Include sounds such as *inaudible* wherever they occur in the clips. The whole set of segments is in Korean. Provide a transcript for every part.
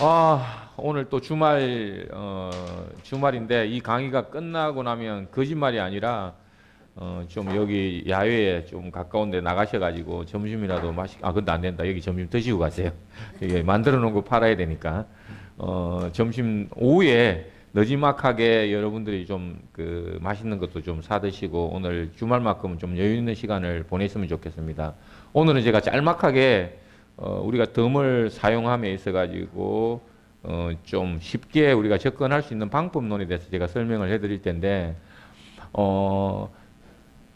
아, 오늘 또 주말 어, 주말인데 이 강의가 끝나고 나면 거짓말이 아니라 어, 좀 여기 야외에 좀 가까운데 나가셔가지고 점심이라도 마시. 아, 근데 안 된다. 여기 점심 드시고 가세요. *laughs* 이게 만들어 놓은 거 팔아야 되니까. 어, 점심 오후에 너지막하게 여러분들이 좀 그 맛있는 것도 좀 사 드시고 오늘 주말만큼은 좀 여유 있는 시간을 보냈으면 좋겠습니다. 오늘은 제가 짤막하게 어, 우리가 덤을 사용함에 있어 가지고 어, 좀 쉽게 우리가 접근할 수 있는 방법론에 대해서 제가 설명을 해드릴 텐데 어,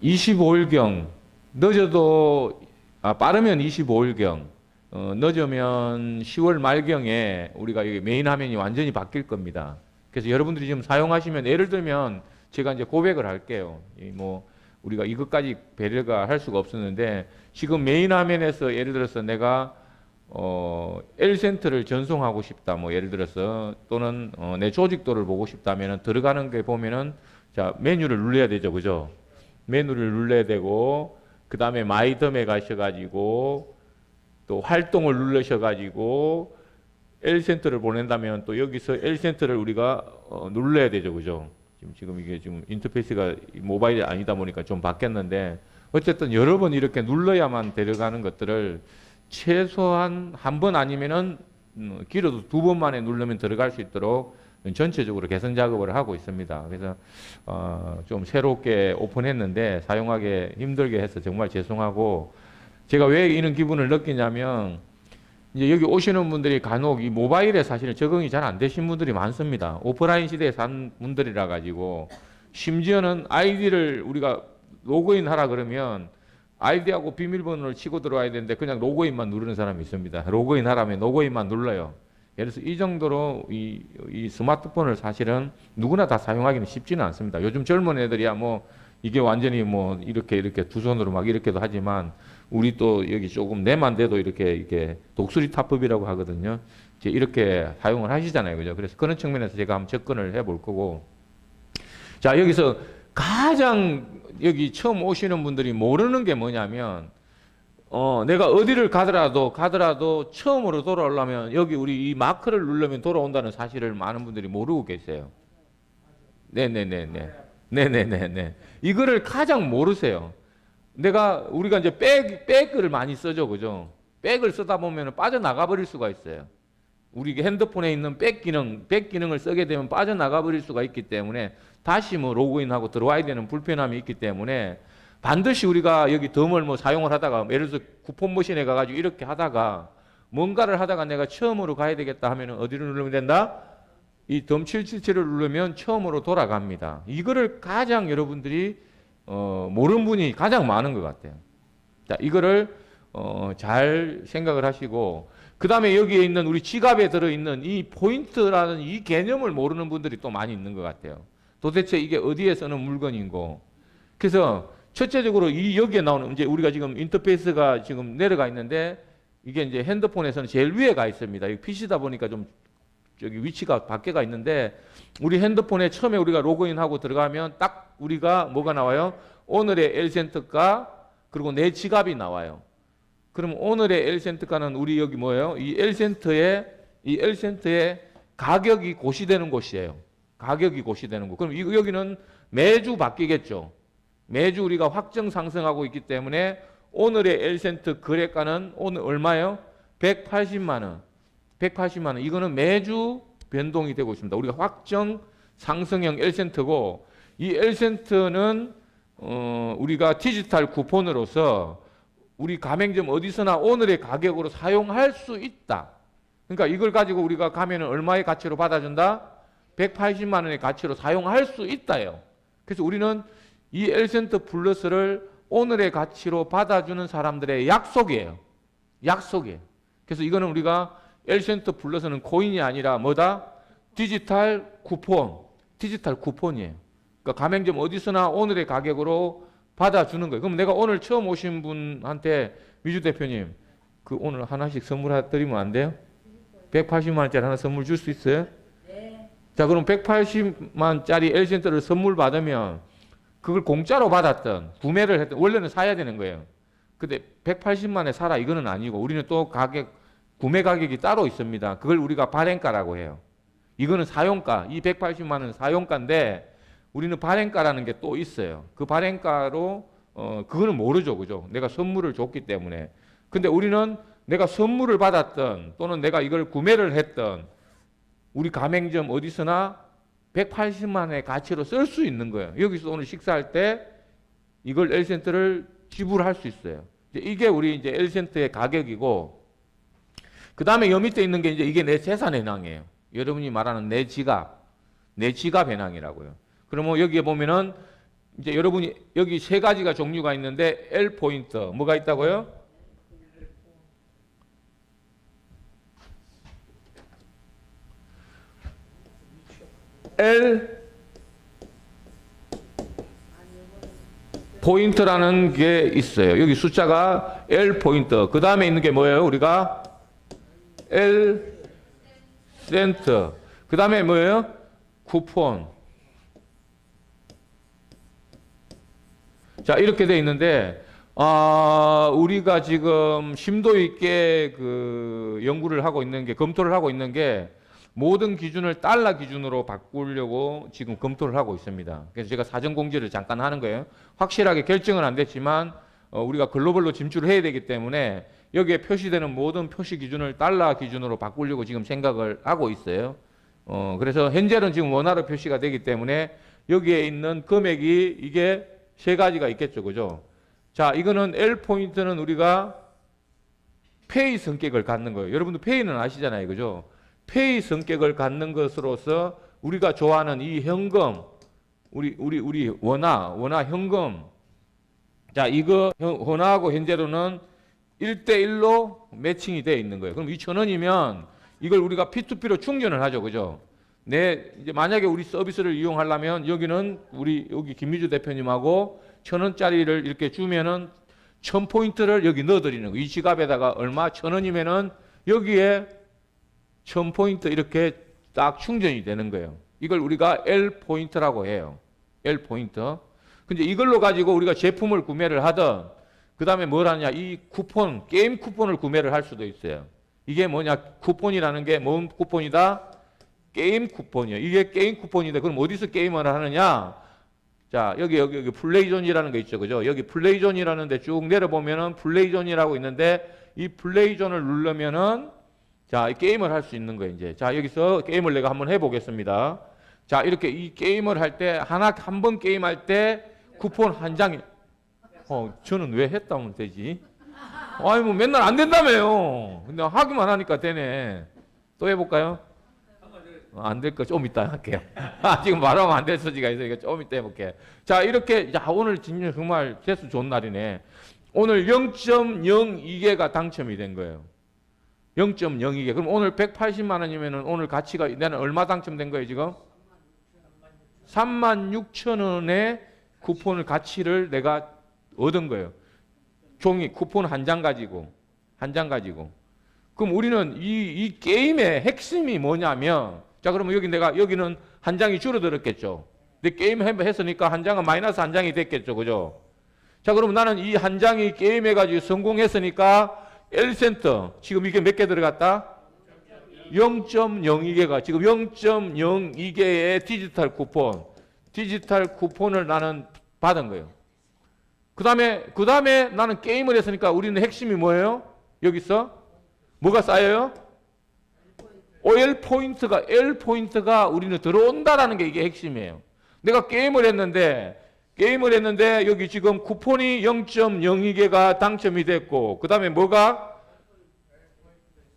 25일경 늦어도 아, 빠르면 25일경 어, 늦으면 10월 말경에 우리가 여기 메인 화면이 완전히 바뀔 겁니다. 그래서 여러분들이 지금 사용하시면 예를 들면 제가 이제 고백을 할게요. 이뭐 우리가 이것까지 배려가 할 수가 없었는데 지금 메인 화면에서 예를 들어서 내가 어, L센터를 전송하고 싶다. 뭐 예를 들어서 또는 어, 내 조직도를 보고 싶다면은 들어가는 게 보면은 자 메뉴를 눌러야 되죠, 그죠? 메뉴를 눌러야 되고 그 다음에 마이덤에 가셔가지고 또 활동을 누르셔가지고 L센터를 보낸다면 또 여기서 L센터를 우리가 어, 눌러야 되죠, 그죠? 지금 지금 이게 지금 인터페이스가 모바일이 아니다 보니까 좀 바뀌었는데 어쨌든 여러 번 이렇게 눌러야만 데려가는 것들을 최소한 한 번 아니면은 음, 길어도 두 번 만에 누르면 들어갈 수 있도록 전체적으로 개선 작업을 하고 있습니다. 그래서 어, 좀 새롭게 오픈했는데 사용하기 힘들게 해서 정말 죄송하고 제가 왜 이런 기분을 느끼냐면 이제 여기 오시는 분들이 간혹 이 모바일에 사실 적응이 잘 안 되신 분들이 많습니다. 오프라인 시대에 산 분들이라 가지고 심지어는 아이디를 우리가 로그인 하라 그러면 아이디하고 비밀번호를 치고 들어와야 되는데 그냥 로그인만 누르는 사람이 있습니다. 로그인 하라면 로그인만 눌러요. 예를 들어서 이 정도로 이, 이 스마트폰을 사실은 누구나 다 사용하기는 쉽지는 않습니다. 요즘 젊은 애들이야 뭐 이게 완전히 뭐 이렇게 이렇게 두 손으로 막 이렇게도 하지만 우리 또 여기 조금 내만 돼도 이렇게 이렇게 독수리 타법이라고 하거든요. 이제 이렇게 사용을 하시잖아요. 그죠? 그래서 그런 측면에서 제가 한번 접근을 해 볼 거고. 자, 여기서 가장 여기 처음 오시는 분들이 모르는 게 뭐냐면 어, 내가 어디를 가더라도 가더라도 처음으로 돌아오려면 여기 우리 이 마크를 누르면 돌아온다는 사실을 많은 분들이 모르고 계세요. 네 네 네 네. 네 네 네 네. 이거를 가장 모르세요. 내가 우리가 이제 백 백을 많이 쓰죠, 그죠? 백을 쓰다 보면 빠져나가 버릴 수가 있어요. 우리 핸드폰에 있는 백 기능, 백 기능을 쓰게 되면 빠져나가 버릴 수가 있기 때문에 다시 뭐 로그인하고 들어와야 되는 불편함이 있기 때문에 반드시 우리가 여기 덤을 뭐 사용을 하다가 예를 들어서 쿠폰 머신에 가가지고 이렇게 하다가 뭔가를 하다가 내가 처음으로 가야 되겠다 하면은 어디를 누르면 된다? 이 덤 777을 누르면 처음으로 돌아갑니다. 이거를 가장 여러분들이 어, 모르는 분이 가장 많은 것 같아요. 자, 이거를 어, 잘 생각을 하시고 그 다음에 여기에 있는 우리 지갑에 들어있는 이 포인트라는 이 개념을 모르는 분들이 또 많이 있는 것 같아요. 도대체 이게 어디에 쓰는 물건인고. 그래서 첫째적으로 이 여기에 나오는 이제 우리가 지금 인터페이스가 지금 내려가 있는데 이게 이제 핸드폰에서는 제일 위에 가 있습니다. 이 PC다 보니까 좀 저기 위치가 밖에 가 있는데 우리 핸드폰에 처음에 우리가 로그인하고 들어가면 딱 우리가 뭐가 나와요? 오늘의 엘센터가 그리고 내 지갑이 나와요. 그럼 오늘의 엘센터가는 우리 여기 뭐예요? 이 엘센터에 이 엘센터에 가격이 고시되는 곳이에요. 가격이 고시되는 곳. 그럼 이 여기는 매주 바뀌겠죠. 매주 우리가 확정 상승하고 있기 때문에 오늘의 엘센터 거래가는 오늘 얼마예요? 180만 원. 180만 원. 이거는 매주 변동이 되고 있습니다. 우리가 확정 상승형 엘센터고 이 엘센터는 어, 우리가 디지털 쿠폰으로서 우리 가맹점 어디서나 오늘의 가격으로 사용할 수 있다. 그러니까 이걸 가지고 우리가 가면은 얼마의 가치로 받아준다? 180만 원의 가치로 사용할 수 있다요. 그래서 우리는 이 엘센터 플러스를 오늘의 가치로 받아주는 사람들의 약속이에요. 약속이에요. 그래서 이거는 우리가 엘센터 플러스는 코인이 아니라 뭐다? 디지털 쿠폰. 디지털 쿠폰이에요. 그러니까 가맹점 어디서나 오늘의 가격으로 받아주는 거예요. 그럼 내가 오늘 처음 오신 분한테 미주 대표님 그 오늘 하나씩 선물 드리면 안 돼요? 180만 원짜리 하나 선물 줄 수 있어요? 자 그럼 180만 원짜리 엘센터를 선물 받으면 그걸 공짜로 받았던 구매를 했던 원래는 사야 되는 거예요. 근데 180만에 사라 이거는 아니고 우리는 또 가격 구매 가격이 따로 있습니다. 그걸 우리가 발행가라고 해요. 이거는 사용가, 이 180만 원은 사용가인데 우리는 발행가라는 게 또 있어요. 그 발행가로 어 그거는 모르죠, 그죠? 내가 선물을 줬기 때문에. 근데 우리는 내가 선물을 받았던 또는 내가 이걸 구매를 했던 우리 가맹점 어디서나 180만 원의 가치로 쓸 수 있는 거예요. 여기서 오늘 식사할 때 이걸 L센트를 지불할 수 있어요. 이게 우리 이제 L센트의 가격이고 그 다음에 여 밑에 있는 게 이제 이게 내 재산 해낭이에요. 여러분이 말하는 내 지갑, 내 지갑 해낭이라고요. 그러면 여기에 보면은 이제 여러분이 여기 세 가지가 종류가 있는데 L 포인트 뭐가 있다고요? L 포인트라는 게 있어요. 여기 숫자가 L 포인트. 그 다음에 있는 게 뭐예요? 우리가 L 센트. 그 다음에 뭐예요? 쿠폰. 자, 이렇게 돼 있는데, 아, 우리가 지금 심도 있게 그 연구를 하고 있는 게, 검토를 하고 있는 게, 모든 기준을 달러 기준으로 바꾸려고 지금 검토를 하고 있습니다. 그래서 제가 사전 공지를 잠깐 하는 거예요. 확실하게 결정은 안 됐지만 어, 우리가 글로벌로 진출을 해야 되기 때문에 여기에 표시되는 모든 표시 기준을 달러 기준으로 바꾸려고 지금 생각을 하고 있어요. 어, 그래서 현재는 지금 원화로 표시가 되기 때문에 여기에 있는 금액이 이게 세 가지가 있겠죠, 그죠? 자, 이거는 L 포인트는 우리가 페이 성격을 갖는 거예요. 여러분도 페이는 아시잖아요, 그죠? 페이 성격을 갖는 것으로서 우리가 좋아하는 이 현금, 우리 우리 우리 원화, 원화 현금. 자, 이거 현- 원화하고 현재로는 1대1로 매칭이 되어 있는 거예요. 그럼 2천 원이면 이걸 우리가 P2P로 충전을 하죠. 그죠? 내 이제 만약에 우리 서비스를 이용하려면 여기는 우리 여기 김미주 대표님하고 천 원짜리를 이렇게 주면은 천 포인트를 여기 넣어 드리는 거예요. 이 지갑에다가 얼마 천 원이면은 여기에 천 포인트 이렇게 딱 충전이 되는 거예요. 이걸 우리가 L 포인트라고 해요. L 포인트. 근데 이걸로 가지고 우리가 제품을 구매를 하든 그 다음에 뭘 하냐? 이 쿠폰, 게임 쿠폰을 구매를 할 수도 있어요. 이게 뭐냐? 쿠폰이라는 게 뭔 쿠폰이다? 게임 쿠폰이에요. 이게 게임 쿠폰인데 그럼 어디서 게임을 하느냐? 자, 여기 여기 여기 플레이존이라는 게 있죠. 그죠? 여기 플레이존이라는 데 쭉 내려보면은 플레이존이라고 있는데 이 플레이존을 누르면은 자, 이 게임을 할 수 있는 거예요, 이제. 자, 여기서 게임을 내가 한번 해 보겠습니다. 자, 이렇게 이 게임을 할 때 하나 한 번 게임할 때 쿠폰 한 장에 어, 저는 왜 했다 하면 되지? 아니 뭐 맨날 안 된다며요. 근데 하기만 하니까 되네. 또 해볼까요? 안될 거 좀 이따 할게요. 아, *laughs* 지금 말하면 안 될 소지가 있으니까 좀 이따 해볼게. 자 이렇게 야 오늘 진짜 정말 재수 좋은 날이네. 오늘 0.02개가 당첨이 된 거예요. 0.02개. 그럼 오늘 180만 원이면은 오늘 가치가 내는 얼마 당첨된 거예요 지금? 3만 6천 원의 쿠폰을 가치를 내가 얻은 거예요. 종이 쿠폰 한 장 가지고 한 장 가지고. 그럼 우리는 이, 이 게임의 핵심이 뭐냐면 자 그러면 여기 내가 여기는 한 장이 줄어들었겠죠. 근데 게임 해- 했으니까 한 장은 마이너스 한 장이 됐겠죠, 그죠? 자 그러면 나는 이 한 장이 게임 해 가지고 성공했으니까 1센트 지금 이게 몇 개 들어갔다? 0.02개가 지금 0.02개의 디지털 쿠폰, 디지털 쿠폰을 나는 받은 거예요. 그 다음에, 그 다음에 나는 게임을 했으니까 우리는 핵심이 뭐예요? 여기서? 뭐가 쌓여요? OL 포인트가, L 포인트가 우리는 들어온다라는 게 이게 핵심이에요. 내가 게임을 했는데, 게임을 했는데, 여기 지금 쿠폰이 0.02개가 당첨이 됐고, 그 다음에 뭐가?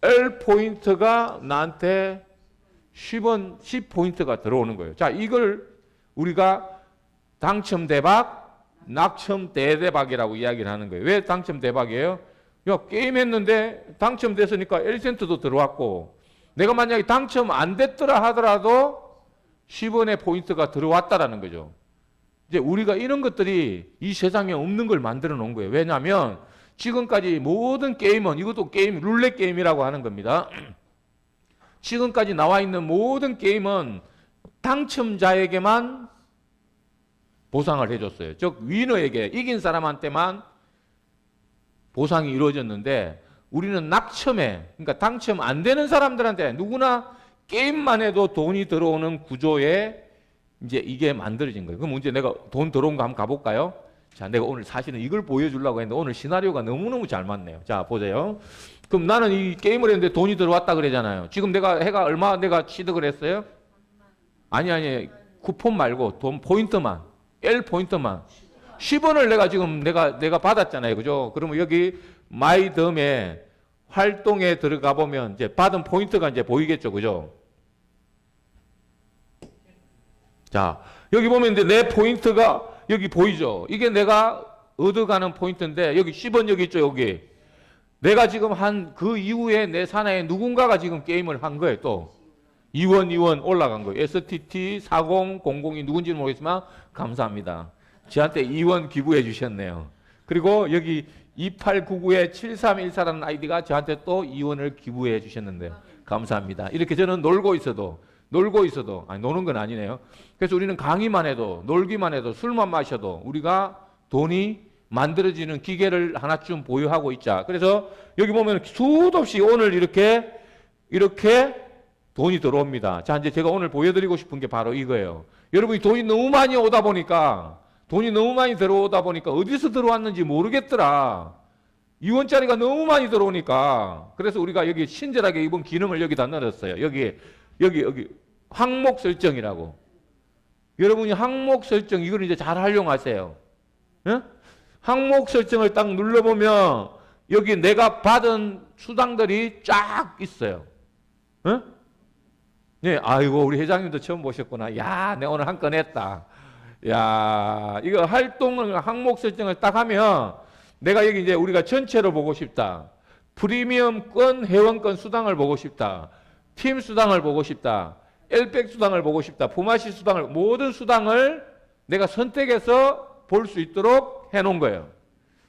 L 포인트가 나한테 10원, 10포인트가 들어오는 거예요. 자, 이걸 우리가 당첨 대박, 낙첨 대대박이라고 이야기를 하는 거예요. 왜 당첨 대박이에요? 야, 게임 했는데 당첨됐으니까 1센트도 들어왔고, 내가 만약에 당첨 안 됐더라 하더라도 10원의 포인트가 들어왔다라는 거죠. 이제 우리가 이런 것들이 이 세상에 없는 걸 만들어 놓은 거예요. 왜냐하면 지금까지 모든 게임은 이것도 게임 룰렛 게임이라고 하는 겁니다. *clears throat* 지금까지 나와 있는 모든 게임은 당첨자에게만 보상을 해줬어요. 즉 위너에게 이긴 사람한테만 보상이 이루어졌는데 우리는 낙첨에 그러니까 당첨 안 되는 사람들한테 누구나 게임만 해도 돈이 들어오는 구조에 이제 이게 만들어진 거예요. 그럼 이제 내가 돈 들어온 거 한번 가볼까요? 자, 내가 오늘 사실은 이걸 보여주려고 했는데 오늘 시나리오가 너무너무 잘 맞네요. 자, 보세요. 그럼 나는 이 게임을 했는데 돈이 들어왔다 그러잖아요. 지금 내가 해가 얼마 내가 취득을 했어요? 아니, 아니, 쿠폰 말고 돈 포인트만, L 포인트만. 10원을 내가 지금 내가, 내가 받았잖아요. 그죠? 그러면 여기 마이덤에 활동에 들어가 보면 이제 받은 포인트가 이제 보이겠죠. 그죠? 자, 여기 보면 이제 내 포인트가 여기 보이죠? 이게 내가 얻어가는 포인트인데 여기 10원 여기 있죠, 여기. 내가 지금 한 그 이후에 내 산하에 누군가가 지금 게임을 한 거예요, 또. 2원, 2원 올라간 거예요. STT 4000이 누군지는 모르겠지만 감사합니다. 저한테 2원 기부해 주셨네요. 그리고 여기 2899에 7314라는 아이디가 저한테 또 2원을 기부해 주셨는데요. 감사합니다. 이렇게 저는 놀고 있어도 놀고 있어도 아니 노는 건 아니네요. 그래서 우리는 강의만 해도 놀기만 해도 술만 마셔도 우리가 돈이 만들어지는 기계를 하나쯤 보유하고 있자. 그래서 여기 보면 수도 없이 오늘 이렇게 이렇게 돈이 들어옵니다. 자, 이제 제가 오늘 보여드리고 싶은 게 바로 이거예요. 여러분이 돈이 너무 많이 오다 보니까 돈이 너무 많이 들어오다 보니까 어디서 들어왔는지 모르겠더라. 2원짜리가 너무 많이 들어오니까 그래서 우리가 여기 친절하게 이번 기능을 여기다 넣었어요. 여기 여기 여기 항목 설정이라고. 여러분이 항목 설정 이걸 이제 잘 활용하세요. 예? 항목 설정을 딱 눌러보면 여기 내가 받은 수당들이 쫙 있어요. 예? 네, 아이고 우리 회장님도 처음 보셨구나. 야, 내가 오늘 한 건 했다. 야, 이거 활동을 항목 설정을 딱 하면 내가 여기 이제 우리가 전체로 보고 싶다. 프리미엄권, 회원권 수당을 보고 싶다. 팀 수당을 보고 싶다. 엘백 수당을 보고 싶다. 포마시 수당을 모든 수당을 내가 선택해서 볼 수 있도록 해 놓은 거예요.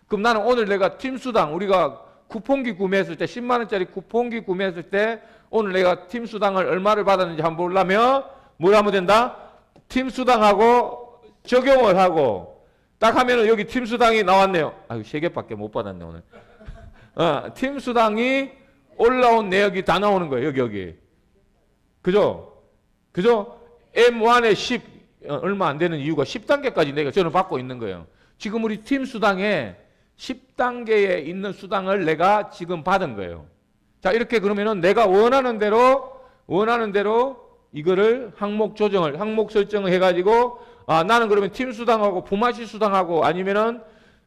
그럼 나는 오늘 내가 팀 수당 우리가 쿠폰기 구매했을 때 10만 원짜리 쿠폰기 구매했을 때 오늘 내가 팀 수당을 얼마를 받았는지 한번 보려면 뭘 하면 된다? 팀 수당하고 적용을 하고 딱 하면은 여기 팀 수당이 나왔네요. 아유 세 개밖에 못 받았네 오늘. *laughs* 어, 팀 수당이 올라온 내역이 다 나오는 거예요 여기 여기. 그죠? 그죠? M1에 10 어, 얼마 안 되는 이유가 10단계까지 내가 저는 받고 있는 거예요. 지금 우리 팀 수당에 10단계에 있는 수당을 내가 지금 받은 거예요. 자, 이렇게 그러면은 내가 원하는 대로 원하는 대로 이거를 항목 조정을 항목 설정을 해 가지고 아, 나는 그러면 팀 수당하고 부마시 수당하고 아니면은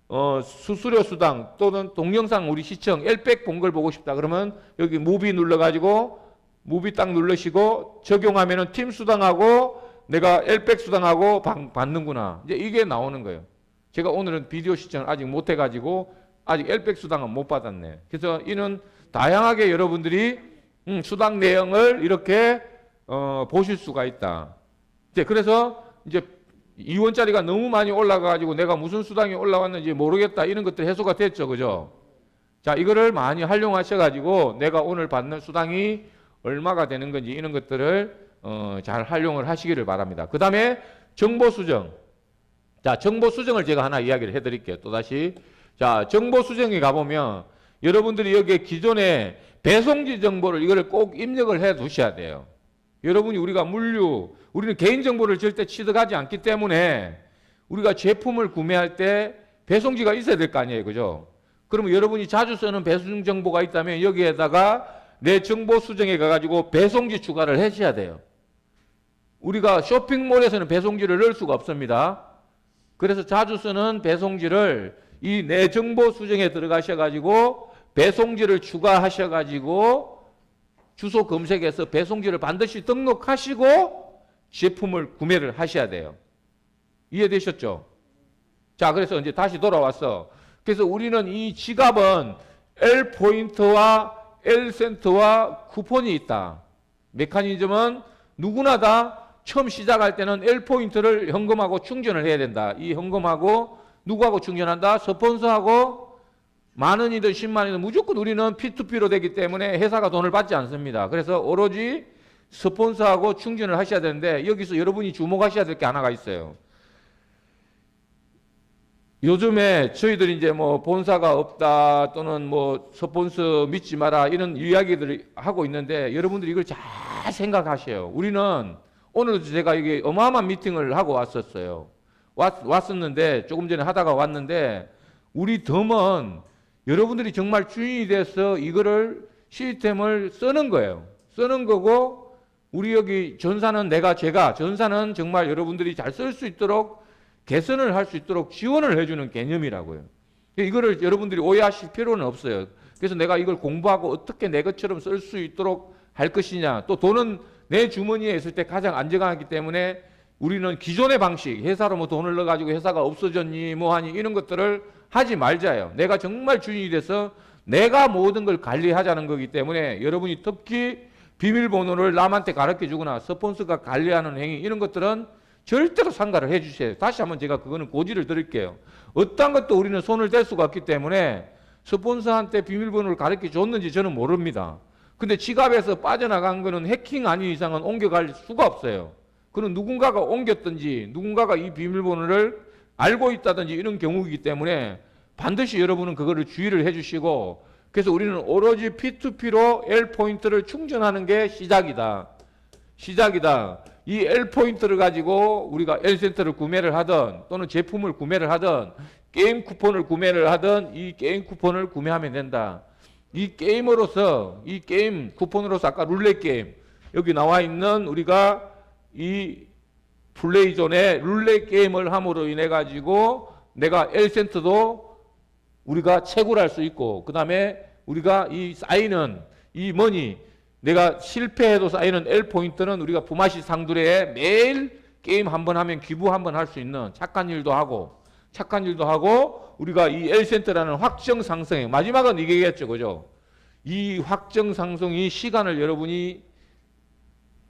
어, 수수료 수당 또는 동영상 우리 시청 엘백 본 걸 보고 싶다. 그러면 여기 무비 눌러 가지고 무비 딱 누르시고 적용하면은 팀 수당하고 내가 엘백 수당하고 받- 받는구나. 이제 이게 나오는 거예요. 제가 오늘은 비디오 시청을 아직 못 해가지고 아직 엘백 수당은 못 받았네. 그래서 이는 다양하게 여러분들이 음, 수당 내용을 이렇게 어, 보실 수가 있다. 이제 그래서 이제 2원짜리가 너무 많이 올라가가지고 내가 무슨 수당이 올라왔는지 모르겠다 이런 것들 해소가 됐죠, 그죠? 자, 이거를 많이 활용하셔가지고 내가 오늘 받는 수당이 얼마가 되는 건지 이런 것들을 어, 잘 활용을 하시기를 바랍니다. 그 다음에 정보 수정. 자, 정보 수정을 제가 하나 이야기를 해드릴게요. 또 다시. 자, 정보 수정에 가보면 여러분들이 여기에 기존에 배송지 정보를 이거를 꼭 입력을 해 두셔야 돼요. 여러분이 우리가 물류, 우리는 개인 정보를 절대 취득하지 않기 때문에 우리가 제품을 구매할 때 배송지가 있어야 될 거 아니에요. 그죠? 그러면 여러분이 자주 쓰는 배송 정보가 있다면 여기에다가 내 정보 수정에 가가지고 배송지 추가를 하셔야 돼요. 우리가 쇼핑몰에서는 배송지를 넣을 수가 없습니다. 그래서 자주 쓰는 배송지를 이 내 정보 수정에 들어가셔가지고 배송지를 추가하셔가지고 주소 검색해서 배송지를 반드시 등록하시고 제품을 구매를 하셔야 돼요. 이해되셨죠? 자, 그래서 이제 다시 돌아왔어. 그래서 우리는 이 지갑은 L 포인트와 L 센트와 쿠폰이 있다. 메커니즘은 누구나 다 처음 시작할 때는 L 포인트를 현금하고 충전을 해야 된다. 이 현금하고 누구하고 충전한다? 스폰서하고 만 원이든 10만 원이든 무조건 우리는 P2P로 되기 때문에 회사가 돈을 받지 않습니다. 그래서 오로지 스폰서하고 충전을 하셔야 되는데 여기서 여러분이 주목하셔야 될 게 하나가 있어요. 요즘에 저희들이 이제 뭐 본사가 없다 또는 뭐 스폰서 믿지 마라 이런 이야기들을 하고 있는데 여러분들이 이걸 잘 생각하셔요. 우리는 오늘도 제가 이게 어마어마한 미팅을 하고 왔었어요. 왔, 왔었는데 조금 전에 하다가 왔는데 우리 덤은 여러분들이 정말 주인이 돼서 이거를 시스템을 쓰는 거예요. 쓰는 거고 우리 여기 전사는 내가 제가 전사는 정말 여러분들이 잘 쓸 수 있도록 개선을 할 수 있도록 지원을 해주는 개념이라고요. 이거를 여러분들이 오해하실 필요는 없어요. 그래서 내가 이걸 공부하고 어떻게 내 것처럼 쓸 수 있도록 할 것이냐. 또 돈은 내 주머니에 있을 때 가장 안정하기 때문에 우리는 기존의 방식, 회사로 뭐 돈을 넣어가지고 회사가 없어졌니, 뭐 하니, 이런 것들을 하지 말자요. 내가 정말 주인이 돼서 내가 모든 걸 관리하자는 거기 때문에 여러분이 특히 비밀번호를 남한테 가르쳐 주거나 스폰서가 관리하는 행위, 이런 것들은 절대로 상가를 해 주세요. 다시 한번 제가 그거는 고지를 드릴게요. 어떤 것도 우리는 손을 댈 수가 없기 때문에 스폰서한테 비밀번호를 가르쳐 줬는지 저는 모릅니다. 근데 지갑에서 빠져나간 거는 해킹 아닌 이상은 옮겨갈 수가 없어요. 그는 누군가가 옮겼든지 누군가가 이 비밀번호를 알고 있다든지 이런 경우이기 때문에 반드시 여러분은 그거를 주의를 해주시고 그래서 우리는 오로지 P2P로 L 포인트를 충전하는 게 시작이다. 시작이다. 이 L 포인트를 가지고 우리가 L 센터를 구매를 하든 또는 제품을 구매를 하든 게임 쿠폰을 구매를 하든 이 게임 쿠폰을 구매하면 된다. 이 게임으로서 이 게임 쿠폰으로서 아까 룰렛 게임 여기 나와 있는 우리가 이 플레이존의 룰렛 게임을 함으로 인해 가지고 내가 L 센터도 우리가 채굴 할 수 있고 그 다음에 우리가 이 쌓이는 이 머니 내가 실패해도 쌓이는 L 포인트는 우리가 부마시 상두레에 매일 게임 한 번 하면 기부 한 번 할 수 있는 착한 일도 하고 착한 일도 하고 우리가 이 L 센터라는 확정 상승 마지막은 이게겠죠 그죠? 이 확정 상승이 시간을 여러분이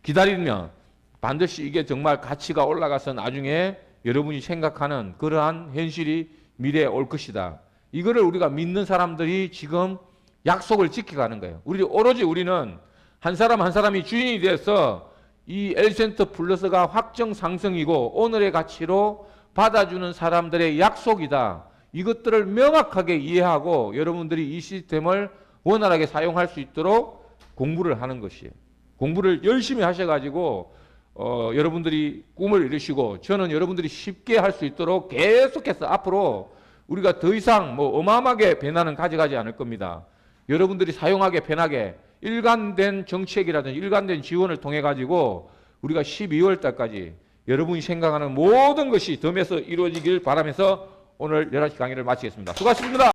기다리면 반드시 이게 정말 가치가 올라가서 나중에 여러분이 생각하는 그러한 현실이 미래에 올 것이다. 이거를 우리가 믿는 사람들이 지금 약속을 지켜가는 거예요. 우리 오로지 우리는 한 사람 한 사람이 주인이 돼서 이 엘센터 플러스가 확정 상승이고 오늘의 가치로 받아주는 사람들의 약속이다. 이것들을 명확하게 이해하고 여러분들이 이 시스템을 원활하게 사용할 수 있도록 공부를 하는 것이에요. 공부를 열심히 하셔가지고 어, 여러분들이 꿈을 이루시고 저는 여러분들이 쉽게 할 수 있도록 계속해서 앞으로 우리가 더 이상 뭐 어마어마하게 변화는 가져가지 않을 겁니다. 여러분들이 사용하게 편하게 일관된 정책이라든지 일관된 지원을 통해 가지고 우리가 12월 달까지 여러분이 생각하는 모든 것이 덤에서 이루어지길 바라면서 오늘 11시 강의를 마치겠습니다. 수고하셨습니다.